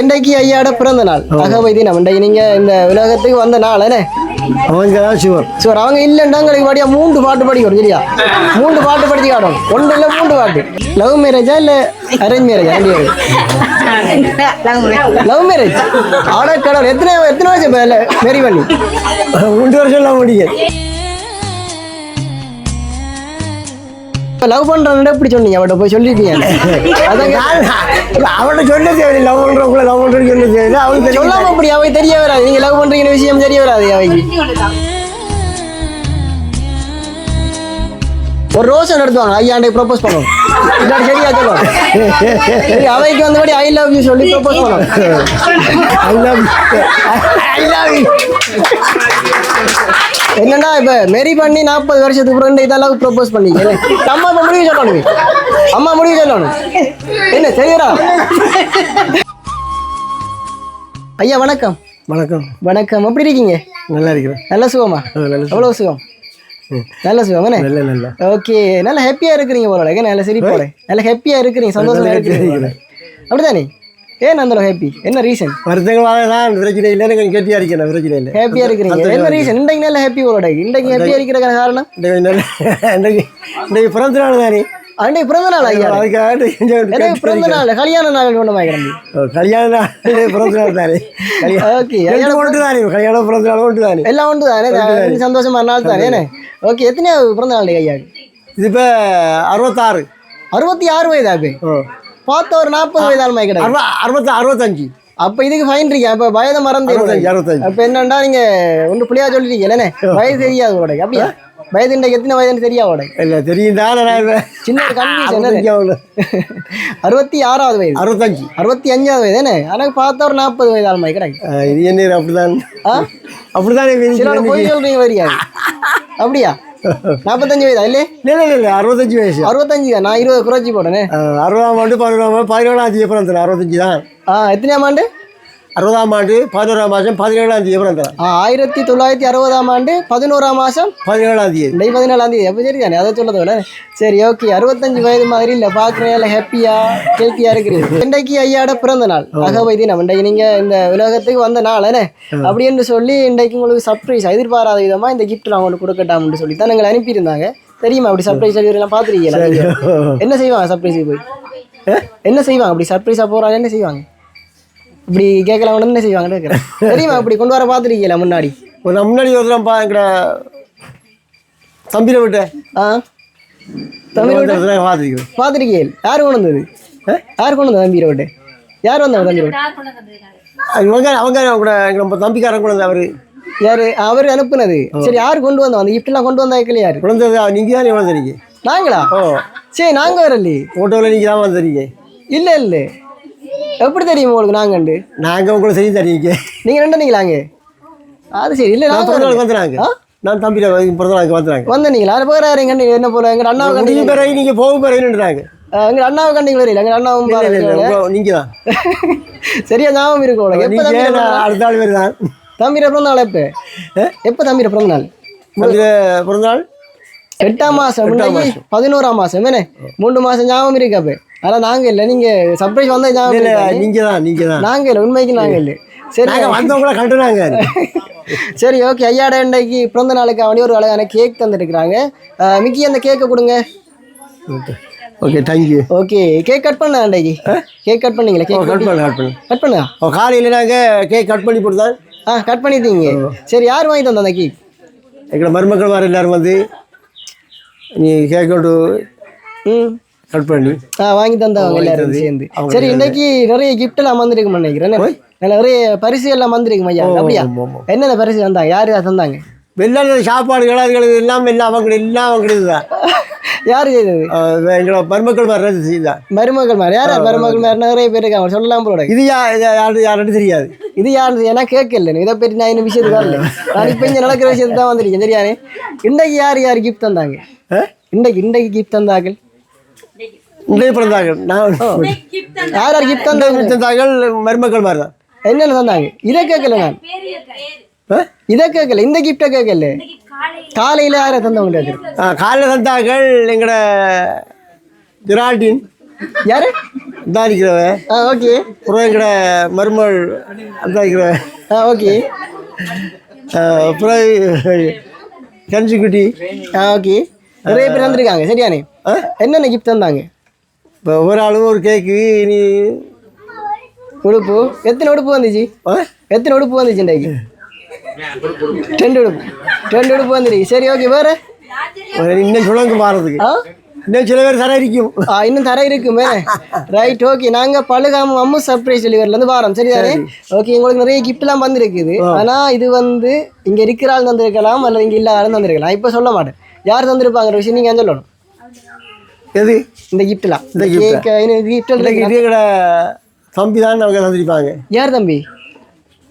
இன்றைக்கு ஐயாட பிறந்த நாள். அகவை தினம். இன்றைக்கு நீங்க இந்த உலகத்துக்கு வந்த நாள் என்ன அவங்க தான் சிவர் சரி அவங்க இல்லைன்னா எங்களுக்கு பாடியா மூன்று பாட்டு படிக்கணும் சரியா? மூன்று பாட்டு படிச்சு காட்டணும். ஒன்று இல்லை மூன்று பாட்டு. லவ் மேரேஜா இல்லை அரேஞ்ச் மேரேஜா லவ் மேரேஜ் ஆட கடவுள் எத்தனை எத்தனை வருஷம் இப்போ மேரி பண்ணி ரெண்டு வருஷம் எல்லாம் முடியும் லவ் பண்றவங்க எப்படி சொன்னீங்க அவட்ட போய் சொல்லிருக்கீங்க. அவன்கிட்ட சொல்ல தேவையில்லை. லவ் பண்ணுறவங்கள லவ் பண்ணுறேன்னு சொல்ல தேவையில்லை. தெரியும். சொல்லாம அப்படி அவை தெரிய வராது. நீங்க லவ் பண்றீங்க விஷயம் தெரிய வராது அவைக்கு ஒரு ரோஷன் எடுத்துவாங்க. ஐயாண்டை ப்ரப்போஸ் பண்ணுவோம். சரியா சொல்லுவோம் சரி அவைக்கு வந்தபடி ஐ லவ் யூ சொல்லி ப்ரப்போஸ் பண்ணுவோம் ஐ லவ் ஐ லவ் என்னன்னா இப்ப மேரி பண்ணி நாற்பது வருஷத்துக்கு பிறகு இதெல்லாம் ப்ரப்போஸ் பண்ணீங்க அம்மா இப்ப முடிவு சொல்லணும் அம்மா முடிவு சொல்லணும் என்ன சரியா ஐயா வணக்கம் வணக்கம் வணக்கம் எப்படி இருக்கீங்க நல்லா இருக்கிறேன் நல்ல சுகமா நல்ல எவ்வளவு சுகம் நல்ல சுகம் நல்ல ஓகே நல்ல ஹாப்பியா இருக்கிறீங்க போல. நல்ல சிரிப்போட நல்ல ஹாப்பியா இருக்கிறீங்க சந்தோஷமா இருக்கிறீங்க அப்படிதானே? ஏன் அந்த ஹாப்பி என்ன ரீசன் வருத்தங்கள் வாங்க தான் பிரச்சனை இல்லைன்னு கொஞ்சம் கெட்டியாக இருக்கேன் பிரச்சனை இல்லை. ஹாப்பியா இருக்கிறீங்க. என்ன ரீசன் இன்றைக்கு நல்ல ஹாப்பி போல இன்றைக்கு ஹாப்பியா இருக்கிறதுக்கான காரணம்? இன்றைக்கு நல்ல இன்றைக்கு இன்றைக்கு பிறந்த நாள் தானே. அன்றைக்கு பிறந்த நாள் ஐயா. அதுக்காக பிறந்த நாள் கல்யாண நாள் ஒன்று ஓ, கல்யாண நாள் பிறந்த நாள் தானே. கல்யாணம் ஓகே ரெண்டு கொண்டு தானே? கல்யாணம் பிறந்த நாள் கொண்டு தானே. எல்லாம் உண்டு தானே சந்தோஷமா நாள் தானே ஓகே எத்தனையாவது பிறந்த நாள் ஐயா? இது இப்போ அறுபத்தாறு. அறுபத்தி ஆறு வயதா இப்போ? பார்த்த ஒரு நாற்பது வயது ஆள் மாதிரி அறுப அறுபத்தி அறுபத்தஞ்சு. அப்ப இதுக்கு ஃபைன் இருக்கா? அப்ப வயதை மறந்து அறுபத்தஞ்சு அப்ப என்னண்டா நீங்க ஒன்று புள்ளியா சொல்லிட்டீங்கல்ல வயது தெரியாது உங்களோட அப்படியா? வயது இன்றைக்கு எத்தனை வயதுன்னு தெரியா உங்களோட இல்லை தெரியும் தானே சின்ன அவ்வளோ. அறுபத்தி ஆறாவது வயது. அறுபத்தஞ்சு. அறுபத்தி அஞ்சாவது வயது என்ன? எனக்கு பார்த்தா ஒரு நாற்பது வயது ஆள் மாதிரி ஆ, இது என்ன அப்படிதான்? ஆ? அப்படிதானே போய் சொல்றீங்க வரியா? அப்படியா? நாற்பத்தஞ்சு வயதா இல்லே இல்லை இல்லை இல்லை அறுபத்தஞ்சு வயசு. அறுபத்தஞ்சு தான். நான் இருபது குறைச்சி போட்டேனே. அறுபதாம் ஆண்டு பதினோராம் ஆண்டு பதினேழாம் தேதி பிறந்தேன் அறுபத்தஞ்சு தான். ஆ எத்தனையாம் ஆண்டு? அறுபதாம் ஆண்டு பதினோராம் மாதம் பதினேழாம் தேதி பிறந்தேன் ஆ ஆயிரத்தி தொள்ளாயிரத்தி அறுபதாம் ஆண்டு பதினோராம் மாசம் பதினேழாம் தேதி. பதினேழாம் தேதி. அப்போ சரி தானே அதை சொல்லது விட சரி ஓகே. அறுபத்தஞ்சு வயது மாதிரி இல்லை பார்க்குறேன் இல்லை ஹாப்பியாக ஹெல்த்தியாக இருக்கிறது இன்றைக்கு ஐயாட பிறந்த நாள். அகவை தினம். இன்றைக்கு நீங்கள் இந்த உலகத்துக்கு வந்த நாள் என்ன அப்படின்னு சொல்லி இன்றைக்கு உங்களுக்கு சர்ப்ரைஸ் எதிர்பாராத விதமாக இந்த gift நான் உங்களுக்கு கொடுக்கட்டாம்னு சொல்லி தான் எங்களை அனுப்பியிருந்தாங்க. தெரியுமா அப்படி சர்ப்ரைஸ் எல்லாம் பார்த்துருக்கீங்களா? என்ன செய்வாங்க சர்ப்ரைஸுக்கு போய்? என்ன செய்வாங்க? அப்படி சர்ப்ரைஸாக போகிறாங்க என்ன செய்வாங்க? இப்படி கேட்கலாம் என்ன செய்வாங்கன்னு கேட்குறேன். தெரியுமா அப்படி கொண்டு வர பார்த்துருக்கீங்களா முன்னாடி? ஒரு நான் முன்னாடி ஒரு தடவை பா எங்கட தம்பியில் விட்டேன் ஆ? தமிழ் பார்த்துருக்கிறேன் பார்த்துருக்கீங்க. யார் கொண்டு வந்தது? யார் கொண்டு வந்தது தம்பி ரோட்டு யார் வந்தாங்க தம்பி அவங்க அவங்க கூட எங்க நம்ம தம்பிக்காரன் கூட அவர். யார்? அவர் அனுப்புனது. சரி யார் கொண்டு வந்தோம் அந்த கிஃப்ட்லாம் கொண்டு வந்தா வைக்கல யார்? குழந்தை நீங்கள் தான் வந்தீங்க நாங்களா? ஓ சரி நாங்கள் வரலையே ஃபோட்டோவில் நீங்கள் தான் வந்தீங்க இல்லை இல்லை. எப்படி தெரியும் உங்களுக்கு நாங்கண்டு நாங்கள் உங்களை செய்தி தரீங்க. நீங்கள் ரெண்டனீங்களாங்க அது சரி இல்லை நான் நாங்கள் பிறந்த நாளுக்கு வந்துடுறாங்க நான் தம்பியில் பிறந்த நாளுக்கு வந்துடுறாங்க வந்தீங்களா அது பேர் யாரும் கண்டு என்ன போல எங்கள் அண்ணாவை கண்டு பிறகு நீங்கள் போகும் பிறகுன்றாங்க எங்கள் அண்ணாவை கண்டிங்களா இல்லை எங்கள் அண்ணாவும் நீங்கள் தான். சரியா ஞாபகம் இருக்கும் உங்களுக்கு? நீங்கள் அடுத்த ஆள் பேர் தான். தம்பிர பிறந்த நாள் எப்போ? எப்போ நாள்? தம்பியில் பிறந்த நாள்? எட்டாம் மாசம். முன்னாடி பதினோராம் மாசம். என்ன? மூணு மாசம் ஞாபகம் இருக்கு அப்ப? அதெல்லாம் நாங்க இல்ல. நீங்க சர்ப்ரைஸ் வந்தா ஞாபகம்? நீங்கள் தான்? நீங்கள் தான் நாங்க இல்ல உண்மைக்கு நாங்க இல்ல. சரி நாங்கள் வந்தவங்கள கண்டுனாங்க சரி ஓகே ஐயாட இன்றைக்கு பிறந்த நாளுக்கு அவனே ஒரு அழகான கேக் தந்துருக்குறாங்க. மிக்கி அந்த கேக்கை கொடுங்க. Okay thank you okay cake cut பண்ண இன்றைக்கு கேக் கட் பண்ணீங்களா? கேக் கட் பண்ணு கட் பண்ணு. கட் பண்ணா? ஓ காலையில் நாங்கள் கேக் கட் பண்ணி கொடுத்தா? ஆ கட் பண்ணிட்டீங்க. சரி யார் வாங்கி தந்தா அந்த கேக் எங்களை மருமக்கள் மாதிரி எல்லாரும் வந்து நீ கேக் கொண்டு ம். கட் பண்ணி. ஆ வாங்கி தந்தவங்க எல்லாரும் சேர்ந்து. சரி இன்னைக்கு நிறைய gift எல்லாம் வந்திருக்கு நினைக்கிறேன். என்ன? நிறைய பரிசு எல்லாம் வந்திருக்கு ஐயா. அப்படியா. என்னென்ன பரிசு தந்தாங்க? யார் யார் தந்தாங்க? வெள்ளாத சாப்பாடுகள் அதுகள் எல்லாம் எல்லாம் அவங்க எல்லாம் அவங்களுக்கு தான் யார் செய்தது? எங்களை மருமக்கள் மாதிரி செய்தான் மருமகள் மாதிரி. யார் மருமகள் மாதிரி? நிறைய பேர் இருக்காங்க. சொல்லலாம் போல. இது யாரு யாருன்னு தெரியாது. இது யாரு ஏன்னா கேட்கல. இதை பற்றி நான் இன்னும் விஷயத்துக்கு வரல. நான் இப்போ இங்கே நடக்கிற விஷயத்துக்கு தான் வந்திருக்கேன். சரியானே? இன்றைக்கு யார் யார் கிஃப்ட் தந்தாங்க? ஆ? இன்றைக்கு இன்றைக்கு கிஃப்ட் தந்தார்கள்? இன்றைய பிறந்தார்கள் நான் யார் யார் கிஃப்ட் தந்தாங்க? பிறந்தார்கள் மருமக்கள் மாதிரி தான் என்னென்ன தந்தாங்க? இதை கேட்கல நான். ஆ? இதை கேட்கல. இந்த கிஃப்டை கேட்கல. காலையில் யாரை தந்தவங்க கேட்குறேன் ஆ, காலையில் தந்தார்கள் எங்களோட ஜிரால்டின். யாரு? தான் இருக்கிறவன் ஆ ஓகே. அப்புறம் எங்கட மருமகள் அந்த இருக்கிறவன் ஆ ஓகே. அப்புறம் கஞ்சிக்குட்டி ஆ ஓகே. நிறைய பேர் வந்திருக்காங்க சரியானே? என்னென்ன கிஃப்ட் தந்தாங்க? இப்போ ஒரு ஆளும் ஒரு கேக்கு நீ உடுப்பு? எத்தனை உடுப்பு வந்துச்சு? ஆ? எத்தனை உடுப்பு வந்துச்சு இன்றைக்கு? ரெண்டு உடுப்பு. ரெண்டு உடுப்பு வந்துருக்கு சரி ஓகே வேறு? இன்னும் சுழங்கு மாறதுக்கு ஆ? இன்னும் சில பேர் தர இருக்கும் ஆ இன்னும் தர இருக்குமே. ரைட் ஓகே நாங்க பழுகாம அம்மு சர்ப்ரைஸ் டெலிவரிலேருந்து வரோம். சரிதானே? ஓகே உங்களுக்கு நிறைய கிஃப்ட்லாம் வந்திருக்குது. ஆனா இது வந்து இங்க இருக்கிற ஆள் தந்திருக்கலாம் அல்லது இங்க இல்லாத தந்திருக்கலாம். இப்போ சொல்ல மாட்டேன். யார் தந்திருப்பாங்கிற விஷயம் நீங்க சொல்லணும்? எது? இந்த கிஃப்ட்லாம் இந்த இந்த கிஃப்ட் இன்னைக்கு இது எங்கட தம்பி தான் அவங்க தந்திருப்பாங்க யார் தம்பி?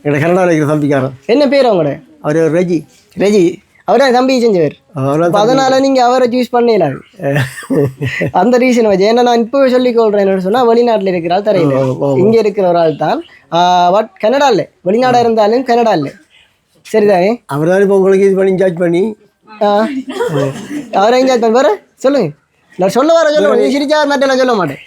எங்கட கனடாவில் இருக்கிற தம்பிக்காரன். என்ன பேர் அவங்களோட அவர் ரெஜி. ரெஜி. அவரா தம்பி. செஞ்சவர் அதனால நீங்க அவரை சூஸ் பண்ணலாம் அந்த ரீசன் வச்சு. ஏன்னா நான் இப்பவே சொல்லிக் கொள்றேன் என்னன்னு சொன்னா வெளிநாட்டுல இருக்கிற ஆள் தரையில. இங்க இருக்கிற ஒரு ஆள் தான் வட் கனடா இல்ல வெளிநாடா இருந்தாலும் கனடா இல்ல சரிதானே அவர் தான் இப்போ உங்களுக்கு இது பண்ணி ஜார்ஜ் பண்ணி. அவரை என்ஜாய் பண்ண வர சொல்லுங்க. நான் சொல்ல வர சொல்ல நீ சிரிச்சா மாட்டேன் சொல்ல மாட்டேன்.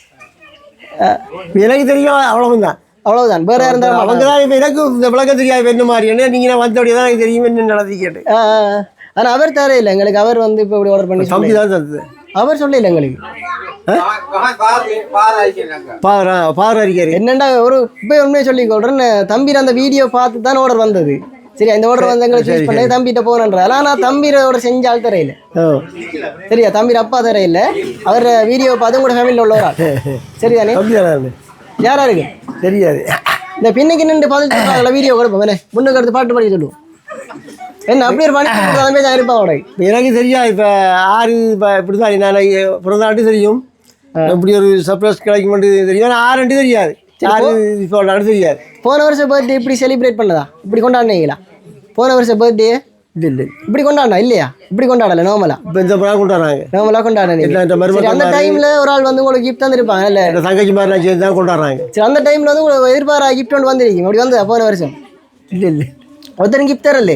எனக்கு தெரியும் அவ்வளவுதான். அவ்வளவுதான். வேற இருந்தா அவங்க தான் இப்போ எனக்கு இந்த விளக்கம் தெரியாது என்ன மாதிரி? என்ன நீங்கள் நான் வந்தபடியே தான் எனக்கு தெரியும் என்ன நடத்தி கேட்டு. ஆனா அவர் தர இல்லை. எங்களுக்கு அவர் வந்து இப்போ இப்படி ஆர்டர் பண்ணி தம்பி. தான் தந்தது. அவர் சொல்லல எங்களுக்கு. பாரு பாரு அறிக்காரு என்னண்டா ஒரு இப்போ உண்மையை சொல்லி கொள்றேன் தம்பிர அந்த வீடியோ பார்த்து தான் ஆர்டர் வந்தது. சரி இந்த ஆர்டர் வந்து எங்களுக்கு சூஸ் பண்ணி தம்பிகிட்ட போனன்ற ஆனால் தம்பிர ஆர்டர் செஞ்ச ஆள் தரையில. சரியா? தம்பிர அப்பா தரையில. அவர் வீடியோ பார்த்து உங்களோட ஃபேமிலியில் உள்ள ஒரு ஆள். சரிதானே? தம்பி தானே யாரா இருக்கு தெரியாது. இந்த பின்னுக்கு நின்று சொல்றாங்களா வீடியோ கொடுப்போம் என்ன? முன்னுக்கு எடுத்து பாட்டு பாடி சொல்லுவோம். என்ன அப்படி ஒரு அதே தான் இருப்பான் அவடை எனக்கு தெரியும் இப்போ ஆறு இப்போ இப்படி தான் நான் பிறந்த நாட்டு தெரியும். இப்படி ஒரு சர்ப்ரைஸ் கிடைக்கும் தெரியும். ஆனால் ஆறு தெரியாது. ஆறு இப்போ தெரியாது. போன வருஷம் பர்த்டே இப்படி செலிப்ரேட் பண்ணதா? இப்படி கொண்டாடினீங்களா? போன வருஷம் பர்த்டே இல்லை இல்லை. இப்படி கொண்டாடினா இல்லையா? இப்படி கொண்டாடல நார்மலா இப்போ இந்த பிறகு கொண்டு வராங்க நார்மலா சரி அந்த டைம்ல ஒரு ஆள் வந்து உங்களுக்கு கிஃப்ட் தந்திருப்பாங்க இல்ல? தங்கச்சி மாதிரி சேர்ந்து தான் கொண்டு வராங்க சரி அந்த டைம்ல வந்து உங்களுக்கு எதிர்பாரா கிஃப்ட் ஒன்று வந்திருக்கீங்க? அப்படி வந்ததா போன வருஷம்? இல்லை இல்லை. ஒருத்தரும் கிஃப்ட் தரல.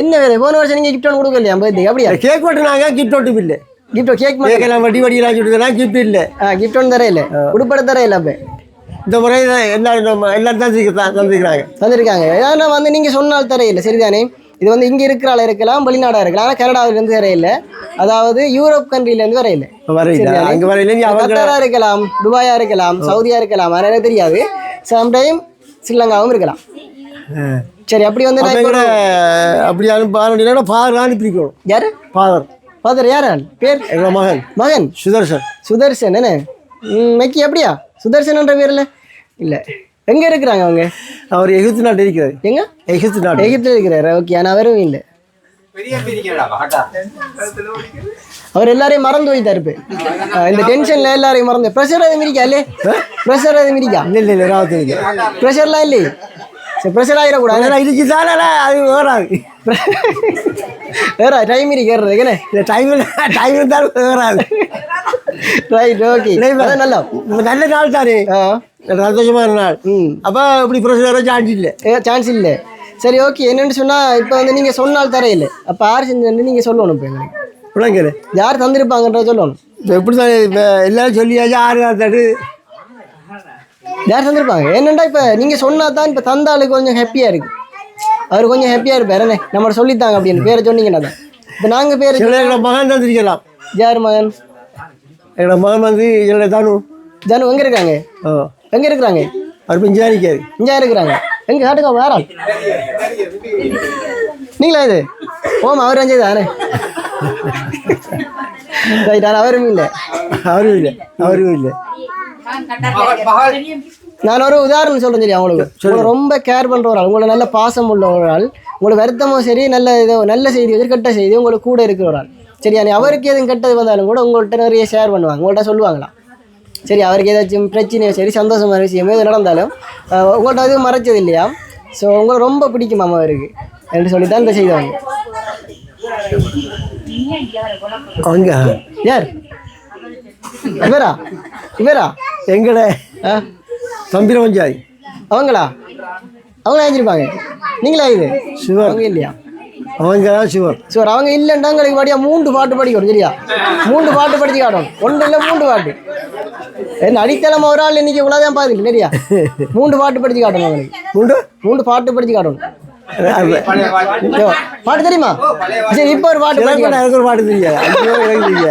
என்ன வேலை? போன வருஷம் நீங்க கிஃப்ட் ஒன்று கொடுக்கலையா? பர்த்டே அப்படியா கேக் வெட்டினாங்க கிஃப்ட் ஒட்டும் இல்லை. கிஃப்ட் கேக் மட்டும்? கேக்கெல்லாம் வட்டி வட்டியெல்லாம் சொல்லிட்டுனா கிஃப்ட் இல்லை. ஆ கிஃப்ட் ஒன்று தர இல்லை உடுப்பட தர இல்லை அப்போ. இந்த முறை தான் எல்லாரும் எல்லாரும் தந்துருக்க தந்துருக்கிறாங்க தந்திருக்காங்க ஏன்னா வந்து நீங்க சொன்னால் தர இல்லை சரிதானே? இது வந்து இங்க இருக்கிற ஆள் இருக்கலாம் வெளிநாடா இருக்கலாம் ஆனால் கனடாவில இருந்து வர இல்லை அதாவது யூரோப் கண்ட்ரில இருந்து வர இல்லை வரையில அங்கே வரையில நீ அவங்க கத்தாரா இருக்கலாம் துபாயா இருக்கலாம் சவுதியா இருக்கலாம் அது எனக்கு தெரியாது. சம்டைம் ஸ்ரீலங்காவும் இருக்கலாம். சரி அப்படி வந்து நான் கூட அப்படி அனுப்ப ஃபாதர் அனுப்பிக்கணும் யாரு? ஃபாதர் ஃபாதர் யார் பேர்? மகன். மகன். சுதர்சன். சுதர்சன் என்ன? மெக்கி அப்படியா? சுதர்சன்ன்ற பேர்ல? இல்ல. எங்க இருக்கிறாங்க அவங்க? அவர் எகிப்து நாட்டு இருக்கிறார். எங்க? எகிப்து நாடு. எகிப்தில் இருக்கிறாரு. ஓகே ஆனால் அவரும் இல்லை. அவர் எல்லாரையும் மறந்து போயிட்டாரு இந்த டென்ஷன்ல எல்லாரையும் மறந்து. ப்ரெஷர் எதுவும் இருக்கா இல்லையே ப்ரெஷர் எதுவும் இருக்கா இல்லை இல்லை இல்லை ராவத்து இல்லை ப்ரெஷர்லாம் இல்லையே. சரி ப்ரெஷர் ஆகிடக்கூடாது இதுக்கு தானே அது வராது வேற டைம் இருக்கு ஏறுறதுக்கு என்ன? இந்த டைமில் டைம் இருந்தாலும் வராது ரைட் ஓகே நல்லா. நல்ல நாள் தானே. சந்தோஷமான நாள். ம். அப்போ இப்படி ப்ரொசீஜர் சான்ஸ் இல்லை. சான்ஸ் இல்லை. சரி ஓகே என்னன்னு சொன்னால் இப்போ வந்து நீங்கள் சொன்னால் தர இல்லை. அப்போ யார் செஞ்சு நீங்கள் சொல்லணும் இப்போ எங்களுக்கு. யார் தந்திருப்பாங்கன்றத சொல்லணும். இப்போ எப்படி தான் இப்போ எல்லாரும் சொல்லியாச்சு ஆறு தட்டு. யார் தந்திருப்பாங்க? என்னண்டா இப்போ நீங்கள் சொன்னா தான் இப்போ தந்தாளுக்கு கொஞ்சம் ஹாப்பியாக இருக்கு. அவர் கொஞ்சம் ஹாப்பியாக இருப்பார். என்ன நம்மளை சொல்லித்தாங்க அப்படின்னு பேரை சொன்னீங்கன்னா தான் இப்போ நாங்கள் பேர் எங்களோட மகன் தந்திருக்கலாம் யார் மகன்? எங்களோட மகன் வந்து என்னோட தானு ஜனு எங்கே இருக்காங்க? ஓ எங்கே இருக்கிறாங்க அவர் இப்போ இஞ்சாரிக்காரு இங்கே இருக்கிறாங்க. எங்கே காட்டுங்க வேற நீங்களா இது? ஓம் அவர் அஞ்சு தானே? ரைட் அவரும் இல்லை. அவரும் இல்லை. அவரும் இல்லை. நான் ஒரு உதாரணம் சொல்றேன் சரி அவங்களுக்கு. உங்களை ரொம்ப கேர் பண்ற ஒரு ஆள் உங்களை நல்ல பாசம் உள்ள ஒரு ஆள் உங்களுக்கு வருத்தமும் சரி நல்ல இதோ நல்ல செய்தி எதிர் கெட்ட செய்தி உங்களுக்கு கூட இருக்கிற ஒரு ஆள் சரியா நீ அவருக்கு எதுவும் கெட்டது வந்தாலும் கூட உங்கள்கிட்ட நிறைய ஷேர் பண்ணுவாங்க. உங்கள்கிட்ட சொல்லுவாங்களாம் சரி அவருக்கு ஏதாச்சும் பிரச்சனையோ சரி சந்தோஷமான விஷயமோ எது நடந்தாலும் உங்கள்கிட்ட எதுவும் மறைச்சது இல்லையா? ஸோ உங்களை ரொம்ப பிடிக்குமாம் அவருக்கு. என்று சொல்லி தான் இந்த செய்தவங்க. அவங்க யார்? இவரா? இவரா? எங்கட? ஆ தம்பிர பஞ்சாதி அவங்களா? அவங்களா எழுந்திருப்பாங்க. நீங்களா இது? சிவர். அவங்க இல்லையா? அவங்க தான் சிவர் சரி அவங்க இல்லைன்னா எங்களுக்கு படியா மூன்று பாட்டு படிக்கணும் சரியா? மூன்று பாட்டு படிச்சு காட்டணும். ஒன்று இல்லை மூன்று பாட்டு. என்ன அடித்தளம் ஒரு ஆள் இன்னைக்கு இவ்வளோதான் பாருங்க நிறையா மூன்று பாட்டு படிச்சு காட்டணும் அவனுக்கு உண்டு மூன்று பாட்டு படிச்சு காட்டணும். பாட்டு. தெரியுமா? சரி இப்போ ஒரு பாட்டு படிச்சு ஒரு பாட்டு தெரியாது. காட்டுங்க.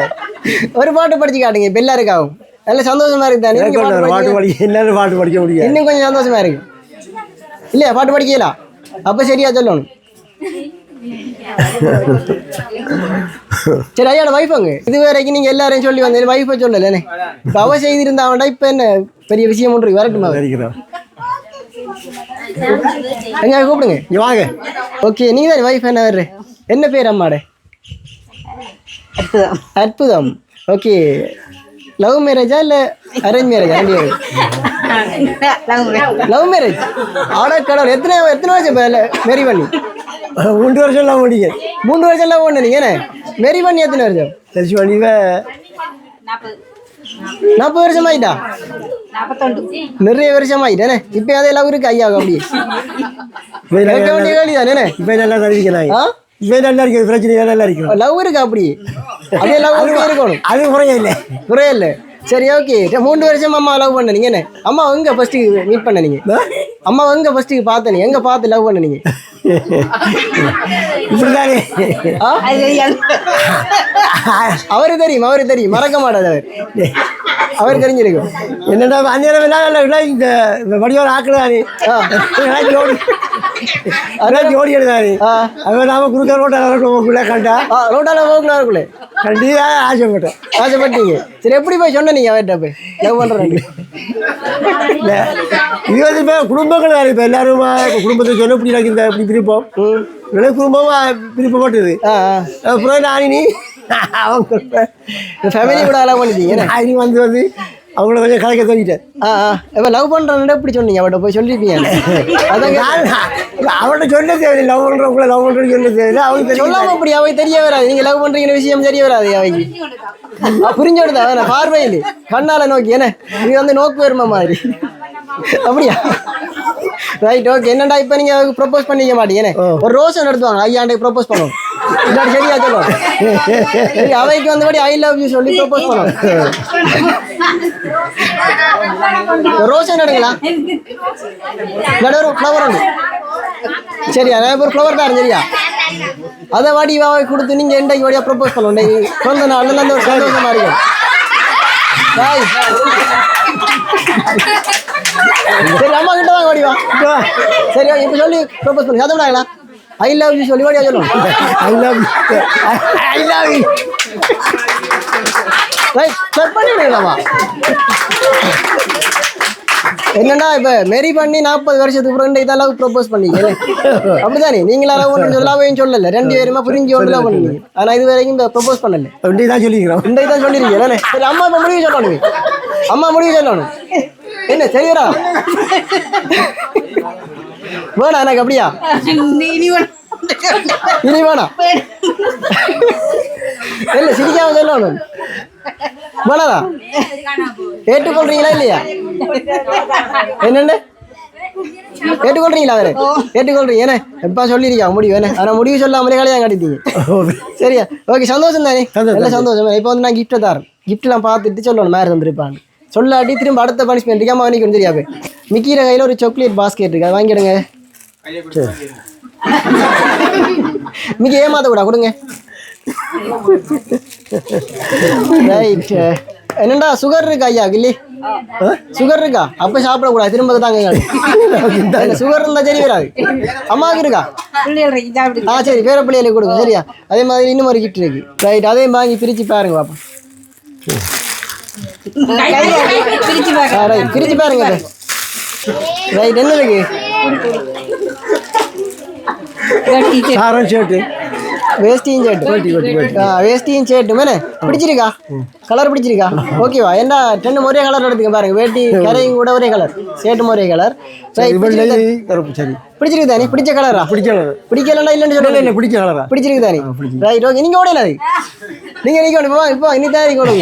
ஒரு பாட்டு படிச்சு காட்டுங்க இப்போ எல்லாருக்காகவும். நல்ல சந்தோஷமா இருக்கு தானே பாட்டு படிக்க- என்ன பாட்டு படிக்க முடியாது இன்னும் கொஞ்சம் சந்தோஷமா இருக்கு. இல்லையா பாட்டு படிக்கலாம் அப்போ சரியா சொல்லணும். சரி ஐயோட வைஃப் அங்க இது வரைக்கும் நீங்க எல்லாரையும் சொல்லி வந்தீங்க வைஃபை சொல்லலண்ணே இப்போ அவ செய்திருந்தா அவன்டா இப்போ என்ன பெரிய விஷயம் ஒன்று வரட்டுமா? எங்க கூப்பிடுங்க. இங்க வாங்க. ஓகே நீங்க தான் வைஃப் என்ன வர்ற என்ன பேர் அம்மாட? அற்புதம். ஓகே லவ் மேரேஜா இல்ல அரேஞ்ச் மேரேஜா லவ் மேரேஜ் ஆட கடவுள் எத்தனை எத்தனை வருஷம் மேரி பண்ணி. மூன்று வருஷம் எல்லாம் முடிங்க மூணு வருஷம் லவ் பண்ண நீங்க என்ன? மேரி பண்ணி எத்தனை வருஷம்? தெரிச்சு பண்ணிவ நாற்பது. வருஷம் ஆயிட்டா? நிறைய வருஷம் ஆயிட்டானே இப்போ அதே லவ் இருக்கு ஐயா அப்படியே. கேட்க வேண்டிய கேள்வி தானே இப்போ நல்லா தெரிவிக்கிறாங்க நல்லா இருக்குது பிரச்சனை நல்லா இருக்கும். லவ் இருக்கு அப்படியே அதே லவ் இருக்கணும். அது குறைய இல்லை குறைய இல்லை சரி ஓகே மூணு வருஷம் அம்மா லவ் பண்ண நீங்க என்ன? அம்மா எங்க ஃபர்ஸ்ட் மீட் பண்ண நீங்க? அம்மா எங்க ஃபர்ஸ்ட் பார்த்த நீங்க எங்க பார்த்து லவ் பண்ண நீங்க? இப்படிதானே? அவரு தெரியும் அவரு தெரியும். மறக்க மாட்டாது அவர். அவர் தெரிஞ்சிருக்கும். என்னடா அந்நேரம் எல்லாம் இந்த வடிவான ஆக்குதானே. ஜோடி அதெல்லாம் ஜோடி எடுத்தானே ஆ. அவன் நாம குறுக்க ரோட்டில் கண்டா ஆ ரோட்டால போகணும் அவருக்குள்ளே. கண்டிப்பா ஆசைப்பட்டேன் ஆசைப்பட்டீங்க. சரி எப்படி போய் சொன்ன நீங்க அவர்கிட்ட போய்? லவ் பண்றேன் இல்ல, இது வந்து இப்போ குடும்பங்கள் இப்போ எல்லாரும்? குடும்பத்தை சொன்ன இப்படி எனக்கு இந்த இப்படி பிரிப்போம் இல்லை குடும்பமாக பிரிப்பப்பட்டது அப்புறம் நான் நீ? அவங்க ஃபேமிலி கூட லவ் பண்ணிட்டீங்க என்ன? நீ வந்து வந்து அவங்கள கொஞ்சம் கலைக்க தோங்கிட்டேன் ஆ ஆ. இப்போ லவ் பண்றேன்னு எப்படி சொன்னீங்க? அவர்கிட்ட போய் சொல்லிருப்பீங்க அதான். அவன்கிட்ட சொல்ல தேவையில்லை. லவ் பண்ணுறவங்கள லவ் பண்ணுறது சொல்ல தேவையில்லை. அவங்க தெரியும். சொல்லாம அப்படி அவை தெரிய வராது. நீங்க லவ் பண்றீங்க விஷயம் தெரிய வராது அவைக்கு. புரிஞ்சோடுதா வேணா பார்வையில் கண்ணால நோக்கி என்ன? இது வந்து நோக்கு வருமா மாதிரி. அப்படியா? ரைட் ஓகே என்னடா இப்போ நீங்க ப்ரொபோஸ் பண்ணிக்க மாட்டீங்க? ஒரு ரோஸ் ஒன்று எடுத்துவாங்க ஐயாண்டை ப்ரொபோஸ் பண்ணுவோம். இல்லாட்டி சரியா சொல்லுவோம் சரி அவைக்கு வந்தபடி ஐ லவ் யூ சொல்லி ப்ரொபோஸ் பண்ணுவோம். ரோஸ் எடுங்களா? இல்லாட்டி ஒரு ஃப்ளவர் ஒன்று சரியா? நான் ஒரு ஃப்ளவர் தான் சரியா? அதை வாடி வாவை கொடுத்து நீங்க இன்றைக்கு வழியா ப்ரப்போஸ் பண்ணணும் பிறந்த நாள்ல நல்ல ஒரு சந்தோஷமா இருக்கும் பாய் சரி அம்மா கிட்ட வாங்க வாடி வா. சரி இப்போ சொல்லி ப்ரப்போஸ் பண்ணி. அதை விடாங்களா ஐ லவ் யூ சொல்லி வாடியா சொல்லணும் I love I love you right start பண்ணி விடுங்களாமா என்னன்னா இப்ப மேரி பண்ணி நாற்பது வருஷத்துக்கு அப்புறம் இந்த இதெல்லாம் ப்ரொபோஸ் பண்ணீங்க. அப்படிதானே? நீங்களா லவ் பண்ணு சொல்லாவையும் சொல்லல. ரெண்டு பேருமா புரிஞ்சு ஒன்று லவ் பண்ணீங்க ஆனா இது வரைக்கும் இந்த ப்ரொபோஸ் பண்ணல. அப்படி தான் சொல்லிக்கிறோம் இந்த இதான் சொல்லிருக்கீங்க தானே? சரி அம்மா இப்ப முடிவு சொல்லணும். அம்மா முடிவு சொல்லணும். என்ன சரியா வேணா எனக்கு அப்படியா? இனி வேணாம் இல்ல சிரிக்காம சொல்லணும் வேணாதா ஏற்றுக்கொள்றீங்களா இல்லையா? என்னென்ன? ஏற்றுக்கொள்றீங்களா வேற ஏற்றுக்கொள்றீங்க. என்ன எப்பா சொல்லிருக்கா முடிவு என்ன ஆனா முடிவு சொல்லாமலே கல்யாணம் கட்டிட்டீங்க. சரியா? ஓகே சந்தோஷம் தானே. நல்ல சந்தோஷம். இப்போ வந்து நான் கிஃப்ட்டை தரேன். கிஃப்ட்லாம் பார்த்துட்டு சொல்லணும் மேரேஜ் வந்துருப்பாங்க சொல்லாட்டி திரும்ப அடுத்த பனிஷ்மெண்ட் இருக்காம அவனுக்கு தெரியாது. மிக்கிற கையில் ஒரு சாக்லேட் பாஸ்கெட் இருக்கு. அதை வாங்கிடுங்க. மிக்கி ஏமாத்த கூட கொடுங்க. ரைட் என்னடா சுகர் இருக்கா ஐயா கில்லி? சுகர் இருக்கா? அப்ப சாப்பிடக்கூடாது திரும்ப தாங்க சுகர் இருந்தா சரி வராது. அம்மாவுக்கு இருக்கா? ஆ சரி பேர பிள்ளைகளுக்கு கொடுங்க சரியா? அதே மாதிரி இன்னும் ஒரு கிஃப்ட் இருக்கு. ரைட் அதையும் வாங்கி பிரிச்சு பாருங்க பாப்பா பிரிச்சு பாருங்க ரைட் என்ன இருக்கு சாரம் ஷர்ட்டு வேஸ்டியும் சேட்டு. ஆ வேஸ்டியும் சேட்டு மேலே பிடிச்சிருக்கா? கலர் பிடிச்சிருக்கா? ஓகேவா என்ன ரெண்டு ஒரே கலர் எடுத்துங்க பாருங்க. வேட்டி கரையும் கூட ஒரே கலர் சேட்டும் ஒரே கலர் சரி பிடிச்சிருக்கு தானே பிடிச்ச கலரா பிடிச்ச கலர் பிடிக்கலன்னா இல்லைன்னு இல்லை சொல்லல இல்லை பிடிச்ச கலரா பிடிச்சிருக்கு. தானே ரைட் ஓகே நீங்க ஓடையில அது. நீங்க நிக்க இப்போ இப்போ இனி தான் இருக்கணும்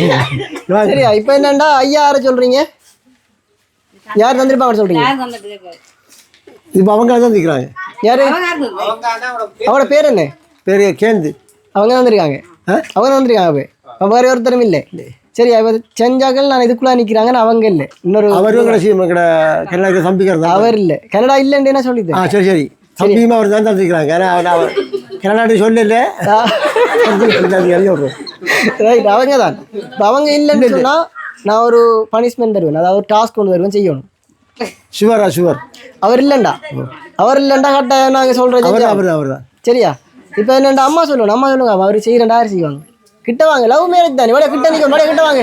சரியா? இப்போ என்னண்டா? ஐயா யாரை சொல்றீங்க? யார் தந்திருப்பாங்க சொல்றீங்க இப்போ அவங்க தான் நிற்கிறாங்க யாரு? அவனோட பேர் என்ன? பெரிய கேந்து. அவங்க வந்திருக்காங்க? அவங்க வந்திருக்காங்க அப்போ. வேற ஒருத்தரும் இல்லை. சரி அவ செஞ்சாக்கள் நான் இதுக்குள்ள நிக்கிறாங்கன்னு அவங்க இல்ல. இன்னொரு அவரும் கூட கனடா தம்பிக்கிறது தான் அவர் இல்ல. கனடா இல்லன்னு என்ன சொல்லிது ஆ சரி சரி. தம்பியும் அவர் தான் தந்துக்கிறாங்க ஏன்னா அவர் கனடாட்டு சொல்லல. ரைட் அவங்க தான். இப்ப அவங்க இல்லைன்னு சொன்னா நான் ஒரு பனிஷ்மெண்ட் தருவேன். அதாவது ஒரு டாஸ்க் கொண்டு வருவேன் செய்யணும். சுவரா சுவர் அவர் இல்லைண்டா. அவர் இல்லைண்டா கரெக்டாக நாங்க சொல்றது அவர் செஞ்சா- அவர் அவர் தான். சரியா? இப்போ என்னண்டா அம்மா சொல்லுவோம் அம்மா சொல்லுங்க அவர் செய்யறேன்டா யார் செய்வாங்க. கிட்ட வாங்க லவ் மேரேஜ் தானே வட கிட்ட நிக்க வட கிட்ட வாங்க.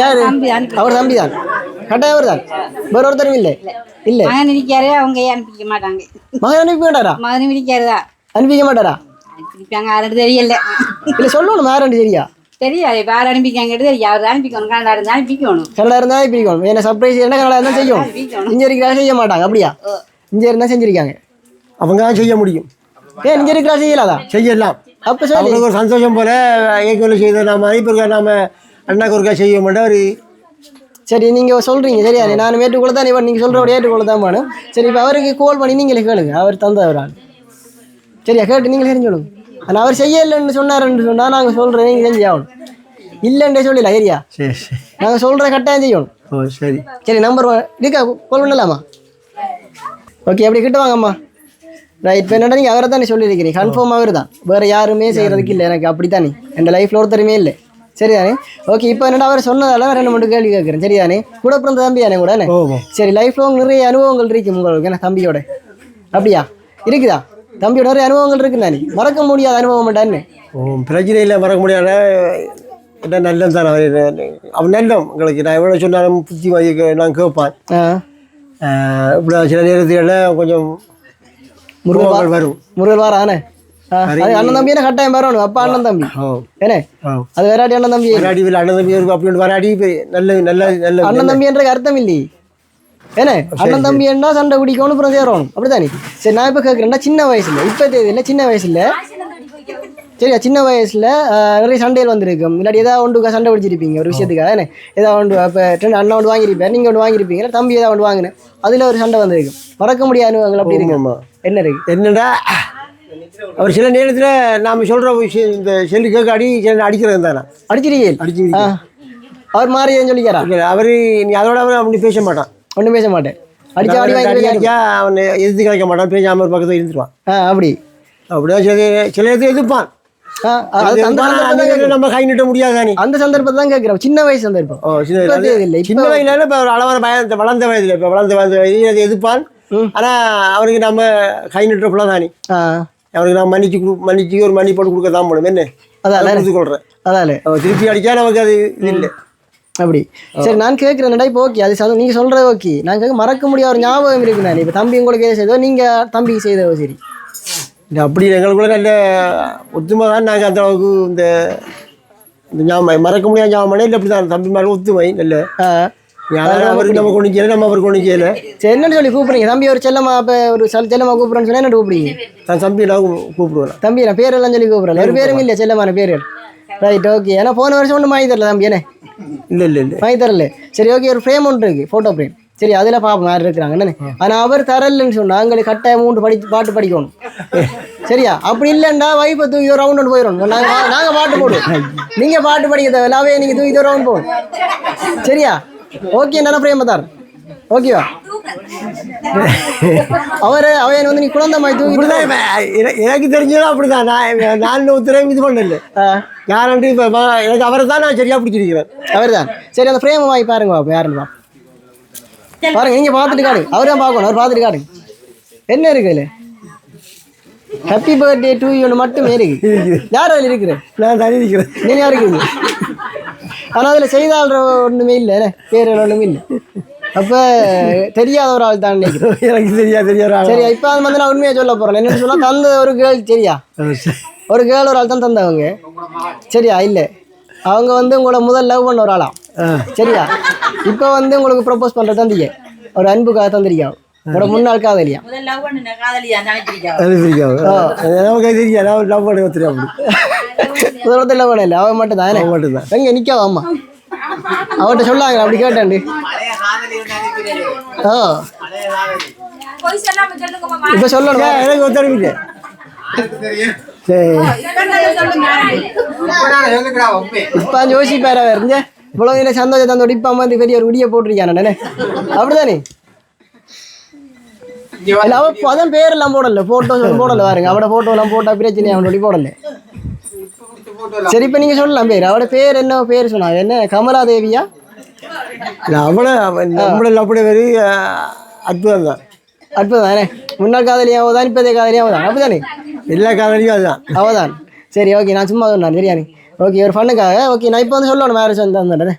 யாரு? அவர் தம்பி தான். கட்டாயம் அவர் தான். வேற ஒருத்தரும் இல்லை. இல்லை. மகன் இருக்காரு அவங்க அனுப்பிக்க மாட்டாங்க? மகன் அனுப்பி மாட்டாரா? மகன் இருக்காருதா அனுப்பிக்க மாட்டாரா? அனுப்பிப்பாங்க யாரும் தெரியல இல்லை சொல்லணும் யாருன்னு சரியா தெரியாது யார் அனுப்பிக்காங்கிறது அவர் அனுப்பிக்கணும் கனடா இருந்தால் அனுப்பிக்கணும். கனடா இருந்தா பிரிக்கணும் என்ன சர்ப்ரைஸ் என்ன கனடா இருந்தா செய்யும்? இங்க இருக்கிறா செய்ய மாட்டாங்க அப்படியா? இங்க இருந்தா செஞ்சிருக்காங்க. அவங்க தான் செய்ய முடியும். ஏன் இங்க இருக்கிறா செய்யலாதா? செய்யலாம். அப்ப அவங்களுக்கு ஒரு சந்தோஷம் போல ஏற்கனவே செய்த நாம இப்போ இருக்க நாம அண்ணாக்கு ஒருக்கா செய்ய மாட்டோம் ஒரு சரி நீங்க சொல்றீங்க. சரியா நான் ஏற்றுக்கொள்ள தான் இவன் நீங்க சொல்றபடி ஏற்றுக்கொள்ள தான் வேணும். சரி இப்போ அவருக்கு கால் பண்ணி நீங்களே கேளுங்க. அவர் தந்தவர் ஆள். சரியா கேட்டு நீங்களே சொல்லுங்க ஆனால் அவர் செய்யலைன்னு சொன்னாருன்னு சொன்னா நாங்க சொல்றேன் நீங்க செஞ்சு ஆகணும். இல்லைன்றே சொல்லல ஏரியா சரி சரி. நாங்க சொல்ற கட்டாயம் செய்யணும். ஓ சரி. சரி நம்பர் இருக்கா? கால் பண்ணலாமா? ஓகே அப்படி கிட்ட வாங்கம்மா. ரைட் இப்போ என்னடா நீங்கள் அவரை தானே சொல்லியிருக்கிறீங்க கன்ஃபார்ம் அவர் தான் வேறு யாருமே செய்கிறதுக்கு இல்லை. எனக்கு அப்படி தானே என் லைஃப்பில் ஒருத்தருமே இல்லை. சரிதானே? ஓகே இப்போ என்னடா அவர் சொன்னதால ரெண்டு மூணு கேள்வி கேட்குறேன். சரிதானே? கூட பிறந்த தம்பி தானே கூட சரி லைஃப்பில் நிறைய அனுபவங்கள் இருக்கு உங்களுக்கு என்ன தம்பியோட. அப்படியா? இருக்குதா? தம்பியோட நிறைய அனுபவங்கள் இருக்கு தானே? மறக்க முடியாத அனுபவம் மாட்டான்னு ஓ பிரச்சனை இல்லை மறக்க முடியாத என்ன நல்லம் தான் அவன் நல்லம் உங்களுக்கு நான் எவ்வளோ சொன்னாலும் புத்தி நான் கேட்பான். இப்படி சில நேரத்துல கொஞ்சம் முருகல் வாரானே ஆ, அது அண்ணன் தம்பி என்ன கட்டாயம் வரணும். அப்பா அண்ணன் தம்பி. ஏனே? அது வேறாட்டி அண்ணன் தம்பி. வராடி இல்லை அண்ணன் தம்பி இருக்கும் அப்படின்னு வராடி இப்ப நல்ல நல்ல நல்ல அண்ணன் தம்பி என்ற அர்த்தம் இல்லையே. ஏனே? அண்ணன் தம்பி என்ன சண்டை பிடிக்கணும் அப்புறம் சேரணும். அப்படித்தானே? சரி நான் இப்போ கேட்குறேன்னா சின்ன வயசுல இப்போ தேதியில் சின்ன வயசுல. சரியா சின்ன வயசுல நிறைய சண்டைகள் வந்திருக்கும் இல்லாட்டி ஏதாவது ஒன்று சண்டை பிடிச்சிருப்பீங்க ஒரு விஷயத்துக்காக என்ன ஏதாவது ஒன்று ரெண்டு அண்ணன் ஒன்று வாங்கியிருப்பேன் நீங்கள் ஒன்று வாங்கியிருப்பீங்க தம்பி ஏதாவது ஒன்று வாங்கினேன். அதில் ஒரு சண்டை வந்திருக்கும் மறக்க முடியாத அனுபவங்கள் அப்படி இருக்கு. என்ன இருக்கு? என்னடா? அவர் சில நேரத்தில் நாம் சொல்கிற விஷயம் இந்த செல்லு கேட்க அடி சில அடிக்கிறது தானே அடிச்சிருக்கீங்க அடிச்சு ஆ. அவர் மாறி சொல்லிக்காரா அவர் நீ அதோட அவர் அப்படி பேச மாட்டான். ஒன்றும் பேச மாட்டேன். அடிச்சா அடி அடிச்சா அவன் எதிர்த்து கிடைக்க மாட்டான் பேசாம ஒரு பக்கத்தில் இருந்துருவான். ஆ அப்படி. அப்படிதான் சில சில நேரத்தில் எதிர்ப்பான். நம்ம கை நீட்ட முடியாது அந்த சந்தர்ப்பத்தை தான் கேட்குறோம் சின்ன வயசு சந்தர்ப்பம். சின்ன வயசுல. இப்ப- அளவான பயந்த வளர்ந்த வயதில் இப்போ வளர்ந்த வயது எதிர்ப்பான்? ஆனால் அவனுக்கு நம்ம கை நீட்டுற பிள்ளை தானே அவனுக்கு நான் மன்னிச்சு மன்னிச்சு ஒரு மன்னி போட்டு கொடுக்க தான் முடியும் என்ன? அதான் அதாலே அவன் திருப்பி அடிச்சா நமக்கு அது இது இல்லை. அப்படி. சரி நான் கேட்குறேன்டா இப்போ ஓகே? அது சந்தோஷம் நீங்கள் சொல்கிறது ஓகே. நான் கேட்க மறக்க முடியாத ஒரு ஞாபகம் இருக்கு நான் இப்போ தம்பி உங்களுக்கு எதை செய்தோ நீங்கள் தம்பிக்கு செய்தோ சரி. இது அப்படி எங்களுக்குள்ள நல்ல ஒத்துமை தான் நாங்கள் அந்த அளவுக்கு இந்த இந்த ஞாபகம் மறக்க முடியாத ஞாபகம் இல்லை அப்படி தான் தம்பி மேலே ஒத்துமை நல்ல. அவருக்கு நம்ம கொண்டு செய்யலை நம்ம அவருக்கு கொண்டு செய்யலை. சரி என்னன்னு சொல்லி கூப்பிடுறீங்க. தம்பி ஒரு செல்லம்மா இப்போ ஒரு செல் செல்லம்மா கூப்பிட்றேன்னு சொன்னா என்ன கூப்பிடுறீங்க? நான் தம்பி கூப்பிடுவேன். தம்பி நான் பேரெல்லாம் சொல்லி கூப்பிட்றேன் ஒரு பேரும் இல்லை செல்லம்மான பேர் ரைட் ஓகே ஏன்னா போன வருஷம் ஒன்றும் வாங்கி தரல தம்பி என்ன? இல்லை இல்லை இல்லை. வாங்கி தரல. சரி ஓகே ஒரு ஃப்ரேம் ஒன்று இருக்கு ஃபோட்டோ ஃப்ரேம் சரி அதில் பார்ப்போம் யார் இருக்கிறாங்க என்னன்னு. ஆனால் அவர் தரலன்னு சொன்னா எங்களுக்கு கட்டாயம் மூன்று படி பாட்டு படிக்கணும். சரியா? அப்படி இல்லைண்டா வைப்பை தூக்கி ஒரு ரவுண்ட் ஒன்று போயிடணும். நாங்கள் நாங்கள் பாட்டு போடுவோம். நீங்கள் பாட்டு படிக்க தேவையில்ல அவையே நீங்கள் தூக்கி ஒரு ரவுண்ட் போகணும் சரியா? ஓகே நல்ல ஃப்ரேம் தார் ஓகேவா? அவர் அவையன் வந்து நீ குழந்தை மாதிரி தூக்கி இப்படிதான் இப்ப என- எனக்கு தெரிஞ்சதும் அப்படிதான். நான் நான் உத்தரவு இது பண்ணல. யாருன்ட்டு இப்போ எனக்கு அவரை தான் நான் சரியா பிடிச்சிருக்கிறேன். அவர் தான். சரி அந்த ஃப்ரேம் வாங்கி பாருங்க பாப்போம் யாருன்னு. பாருங்க நீங்க பார்த்துட்டு காடு. அவர் தான் பார்க்கணும் அவர் பார்த்துட்டு காடுங்க என்ன இருக்கு இதுல ஹாப்பி பர்த்டே டு யூ மட்டுமே இருக்கு. யார் அதில் இருக்கிற நான் தனி இருக்கிறேன். நீ யார் இருக்குது ஆனால் அதில் செய்தாள் ஒன்றுமே இல்லை பேர் ஒன்றுமே இல்லை. அப்போ தெரியாத ஒரு ஆள் தான் எனக்கு தெரியா தெரியாது சரி இப்போ அது வந்து நான் உண்மையாக சொல்ல போகிறேன் என்னன்னு சொன்னால் தந்த ஒரு கேர்ள் சரியா? ஒரு கேர்ள் ஒரு ஆள் தான் தந்தவங்க. சரியா இல்லை. அவங்க வந்து உங்களை முதல் லவ் பண்ண ஒரு ஆளா? சரியா? இப்போ வந்து உங்களுக்கு ப்ரப்போஸ் பண்ணுற தந்திங்க ஒரு அன்புக்காக தந்திருக்கா உங்களோட முன்னாள் காதலியா நமக்கு லவ் பண்ண தெரியும் லவ் இல்லை அவன் மட்டும் தானே அவன் மட்டும்தான் எங்க நிற்காவா அம்மா அவன்கிட்ட சொல்லாங்க அப்படி கேட்டாண்டு ஆ இப்போ சொல்லணும் எனக்கு ஒத்துழைப்பு சரி இப்ப யோசிப்பாரு இந்த இவ்வளவு தந்தோட இப்ப வந்து பெரிய ஒரு உடிய போட்டிருக்கானே அப்படிதானே இல்ல, அவ அதான் பேர் எல்லாம் போடல. போட்டோ போடல பாருங்க. அவட போட்டோ எல்லாம் போட்டா பிரச்சனை அவனோட போடல. சரி இப்ப நீங்க சொல்லலாம் பேர். அவட பேர் என்ன? பேர் சொன்னாங்க என்ன? கமலா தேவியா? அவளை அவன் நம்மள அப்படி வெறி அற்புதம் தான். அற்புதம் தானே? முன்னாள் காதலியாவோ தான் இப்போதைய காதலியாவோ தான். அப்படிதானே? எல்லா காதலியும் அதுதான் அவதான் சரி ஓகே. நான் சும்மா சொன்னேன் சரியானே ஓகே ஒரு ஃபண்ணுக்காக ஓகே நான் இப்போ வந்து சொல்லணும். யார் சொந்த தந்தேன்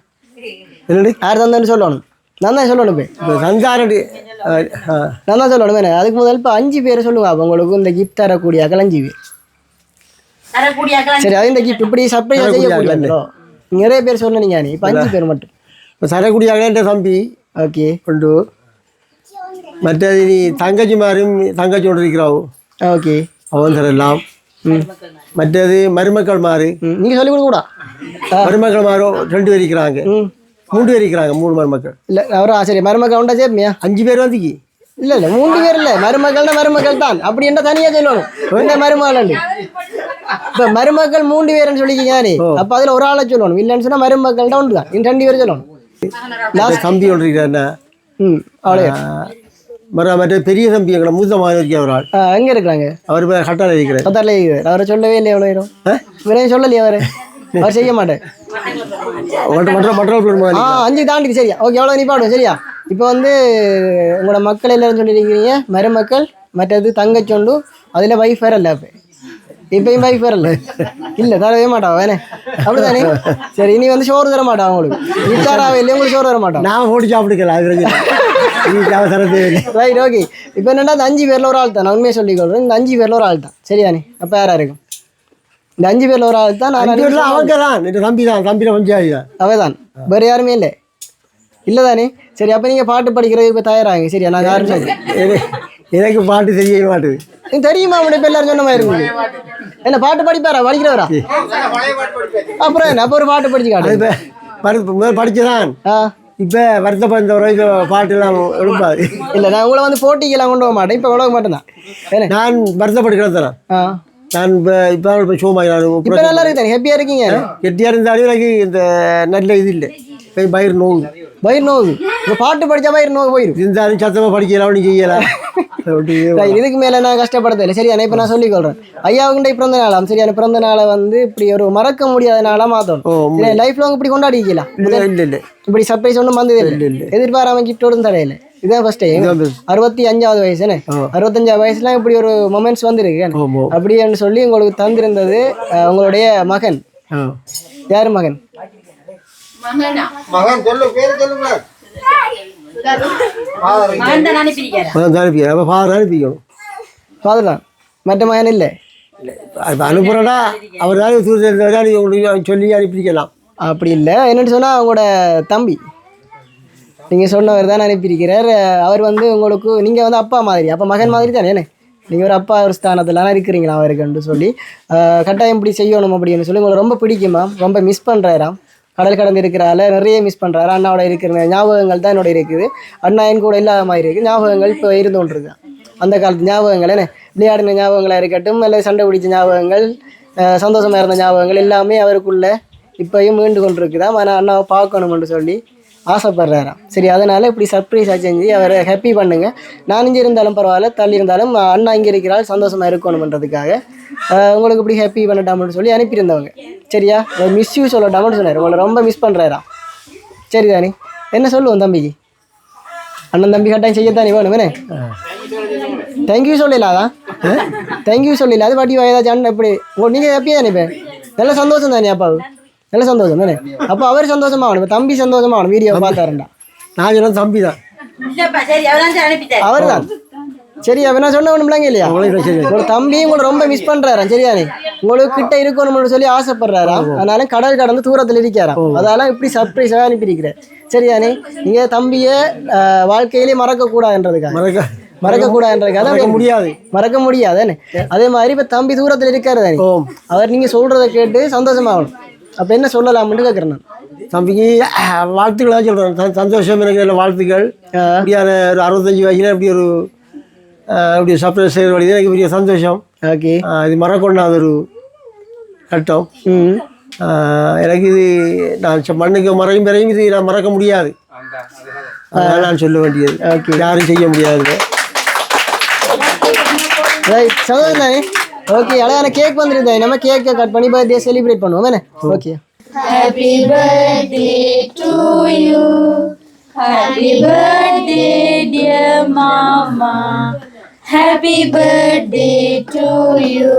என்னடி? யார் தந்தேன்னு சொல்லணும். நான் தான் சொல்லணும் இப்போ. சந்தாரடி நான் தான் சொல்லணும் என்ன அதுக்கு முதல் இப்போ அஞ்சு பேரை சொல்லுங்க. அப்போ உங்களுக்கு இந்த கிஃப்ட் தரக்கூடிய அகலஞ்சி பேர் தரக்கூடிய அக்கெல்லாம் சரி அது இந்த கிஃப்ட் இப்படி சர்ப்ரைஸ் செய்யக்கூடிய நிறைய பேர் சொன்னீங்க நீ இப்போ அஞ்சு பேர் மட்டும். இப்போ சரக்குடியாக என்ற தம்பி. ஓகே. உண்டு மற்றது நீ தங்கச்சி மாதிரியும் தங்கச்சி ஒன்று இருக்கிறாவோ? ஓகே. அவன் தரலாம் மற்றது மருமக்கள் மாறு ம். நீங்கள் சொல்லிக் கொடுக்க கூடா. மருமக்கள் மாறு ரெண்டு பேர் இருக்கிறாங்க. ம் மூணு பேர் இருக்கிறாங்க மூணு மருமக்கள். இல்லை அவரா சரி மருமக்கள் உண்டா சேர்மியா அஞ்சு பேர் வந்துக்கு. இல்ல இல்ல மூன்று பேர் இல்ல. மருமகள்னா மருமகள் தான். அப்படி என்ன தனியா சொல்லணும் என்ன மருமகள் இப்ப மருமக்கள் மூன்று பேர்னு சொல்லிக்கீங்க அப்ப அதுல ஒரு ஆளை சொல்லணும் இல்லைன்னு சொன்னா மருமக்கள் தான் ஒன்று தான் இன்னும் ரெண்டு பேர் சொல்லணும் தம்பி ஒன்று இருக்கிறாருன்னா ம் அவ்வளோ மற்ற பெரிய தம்பி எங்களை மூத்த இருக்க ஒரு ஆள். எங்க இருக்கிறாங்க? அவர் கட்டாள இருக்கிறார். பத்தாரில் இருக்கிறார். அவரை சொல்லவே இல்லை எவ்வளோ நேரம் இவரே சொல்லலையே அவரு. அவர் செய்ய மாட்டேன் அஞ்சு தாண்டி சரியா. ஓகே எவ்வளோ நீ பாடுவோம் சரியா? இப்போ வந்து உங்களோட மக்கள் எல்லாரும் சொல்லியிருக்கிறீங்க மருமக்கள் மற்றது தங்கச்சொண்டு அதில் வைஃப் வேற இல்லை இப்போ இப்பயும் வைஃப் வேற இல்லை. இல்லை தரவே மாட்டான் வேணே. அப்படிதானே சரி இனி வந்து சோறு தர மாட்டான் உங்களுக்கு இட்டாராவே இல்லை உங்களுக்கு சோறு தர மாட்டான் நான் போட்டு சாப்பிட்டுக்கலாம் ரைட் ஓகே இப்போ என்னன்னா அந்த அஞ்சு பேரில் ஒரு ஆள் தான். நான் உண்மையை சொல்லிக்கொள்றேன் இந்த அஞ்சு பேரில் ஒரு ஆள் தான். சரியானே அப்போ யாரா இருக்கும்? இந்த அஞ்சு பேரில் ஒரு ஆள் தான் அவங்க தான் தம்பி தான் பஞ்சாயத்து தான் அவதான். வேறு யாருமே இல்லை. இல்லை தானே சரி அப்போ நீங்கள் பாட்டு படிக்கிறதுக்கு இப்போ தயாராங்க. சரியா நான் யாரும் எனக்கு- பாட்டு தெரிய மாட்டுது. நீ தெரியுமா அவனை இப்போ எல்லாரும் சொன்ன மாதிரி இருக்குது என்ன பாட்டு படிப்பாரா? படிக்கிறவரா? அப்புறம் என்ன? அப்போ ஒரு பாட்டு படிச்சு காட்டு. இப்போ படிச்சுதான். ஆ. இப்போ வருத்தப்பட்ட வரைக்கும் பாட்டுலாம் எழுப்பாது. இல்லை நான் உங்களை வந்து போட்டிக்கெல்லாம் கொண்டு போக மாட்டேன். இப்போ உலக மாட்டேன் தான் என்ன? நான் வருத்தப்பட்டு தரேன் ஆ. நான் இப்போ இப்போ இப்போ நல்லா இருக்கு தானே ஹாப்பியாக இருக்கீங்க. கெட்டியாக இருந்தாலும் எனக்கு இந்த நல்ல இது இல்லை. பயிர் நோவு. பயிர் நோவு. இப்போ பாட்டு படித்தா பயிர் நோவு போயிடும் இருந்தாலும் சத்தமாக படிக்கலாம் ஒன்றும் செய்யலாம் சரி, இதுக்கு மேலே நான் கஷ்டப்படுறதில்லை சரியா இப்போ நான் சொல்லிக்கொள்கிறேன் ஐயாவுக்குண்டே பிறந்த நாளாம். சரியான பிறந்த நாளை வந்து இப்படி ஒரு மறக்க முடியாத நாளாக மாற்றணும் லைஃப் லாங் இப்படி கொண்டாடிக்கலாம் இல்லை இல்லை இல்லை. இப்படி சர்ப்ரைஸ் ஒன்றும் வந்தது இல்லை எதிர்பாராம கிஃப்டோடும் தரையில இதான் ஃபர்ஸ்ட் டைம். அறுபத்தி அஞ்சாவது வயசு என்ன? அறுபத்தஞ்சாவது வயசுல இப்படி ஒரு மொமெண்ட்ஸ் வந்திருக்கு. அப்படின்னு சொல்லி உங்களுக்கு தந்திருந்தது உங்களுடைய மகன். யார் மகன்? மகன்? தான் அனுப்பிக்கிறேன் அப்போ ஃபாதர் தான் மற்ற மகன் இல்லை? அனுப்புகிறேன்னா அவர் தான் சொல்லி அனுப்பிக்கலாம் அப்படி இல்லை. என்னன்னு சொன்னா அவங்களோட தம்பி. நீங்க சொன்னவர் தான் அனுப்பியிருக்கிறார் அவர் வந்து உங்களுக்கு நீங்க வந்து அப்பா மாதிரி அப்போ மகன் மாதிரி தானே என்ன? நீங்க ஒரு அப்பா ஒரு ஸ்தானத்துலலாம் இருக்கிறீங்களா அவருக்குன்னு சொல்லி கட்டாயம் இப்படி செய்யணும் அப்படின்னு சொல்லி உங்களுக்கு ரொம்ப பிடிக்குமா ரொம்ப மிஸ் பண்றாராம். கடல் கடந்து இருக்கிறால நிறைய மிஸ் பண்றாரு? அண்ணாவோட இருக்கிற ஞாபகங்கள் தான் என்னோட இருக்குது. அண்ணா என் கூட இல்லாத மாதிரி இருக்கு ஞாபகங்கள் இப்போ இருந்து கொண்டிருக்கு அந்த காலத்து ஞாபகங்கள் என்ன? விளையாடின ஞாபகங்களாக இருக்கட்டும் இல்லை சண்டை பிடிச்ச ஞாபகங்கள் சந்தோஷமாக இருந்த ஞாபகங்கள் எல்லாமே அவருக்குள்ள இப்பயும் மீண்டு கொண்டிருக்குதான் ஆனால் அண்ணாவை பார்க்கணும்னு சொல்லி ஆசைப்படுறாராம். சரி அதனால் இப்படி சர்ப்ரைஸாக செஞ்சு அவரை ஹாப்பி பண்ணுங்க. நான் இங்கே இருந்தாலும் பரவாயில்ல தள்ளி இருந்தாலும் அண்ணா இங்கே இருக்கிறாள் சந்தோஷமா இருக்கணுமன்றதுக்காக உங்களுக்கு இப்படி ஹாப்பி பண்ணட்டாம்னு சொல்லி அனுப்பியிருந்தவங்க. சரியா? மிஸ் யூ சொல்லட்டாம்னு சொன்னார். உங்களை ரொம்ப மிஸ் பண்ணுறாராம் சரி தானே. என்ன சொல்லுவோம் தம்பிக்கு? அண்ணன் தம்பி கட்டாயம் செய்யத்தானே வேணுமே தேங்க்யூ சொல்லலாதா தேங்க்யூ சொல்லல அது பாட்டி ஏதாச்சும் அண்ணன் எப்படி ஓ நீங்கள் ஹாப்பியாக தானே இப்போ? நல்ல சந்தோஷம் தானே அப்பாவுக்கு? நல்ல சந்தோஷம் தானே அப்போ அவர் சந்தோஷமாகணும் இப்போ தம்பி சந்தோஷமாகணும் வீடியோ பார்த்தாருண்டா நான் சொன்ன தம்பி தான் இல்லப்பா சரி அவர் தான் சரி அப்போ நான் சொன்ன ஒன்றும்லாங்க இல்லையா உங்களோட தம்பியும் உங்களை ரொம்ப மிஸ் பண்ணுறாராம் சரியானே உங்களுக்கு கிட்ட இருக்கணும்னு சொல்லி ஆசைப்படுறாராம் அதனால கடல் கடந்து தூரத்தில் இருக்காராம் அதெல்லாம் இப்படி சர்ப்ரைஸாக அனுப்பியிருக்கிறேன் சரியானே நீங்கள் தம்பியை வாழ்க்கையிலே மறக்கக்கூடாதுன்றதுக்காக மறக்க மறக்கக்கூடாதுன்றதுக்காக மறக்க தான் முடியாது மறக்க முடியாதானே அதே மாதிரி இப்போ தம்பி தூரத்தில் இருக்காரு தானே அவர் நீங்கள் சொல்கிறத கேட்டு சந்தோஷமாகணும் அப்போ என்ன சொல்லலாம்னு கேட்குறேன் நான். தம்பிக்கு வாழ்த்துக்களாக சொல்கிறேன் சந்தோஷம் எனக்கு நல்ல வாழ்த்துக்கள். இப்படியான ஒரு அறுபத்தஞ்சு வயசுல இப்படி ஒரு அஹ், இப்படி சர்ப்ரைஸ் செய்கிற வழி எனக்கு பெரிய சந்தோஷம். ஓகே. இது மறக்கொண்டாத ஒரு கட்டம். ம். எனக்கு இது நான் மண்ணுக்கு மறையும் பிறையும் இது நான் மறக்க முடியாது. அதனால் நான் சொல்ல வேண்டியது. Okay. யாரும் செய்ய முடியாது. ரைட் தானே ஓகே அழகான கேக் வந்துருந்தா நம்ம கேக்கை கட் பண்ணி பர்த்டே செலிப்ரேட் பண்ணுவோம் தானே okay Happy birthday to you. Happy birthday, dear Mama. Happy birthday to you.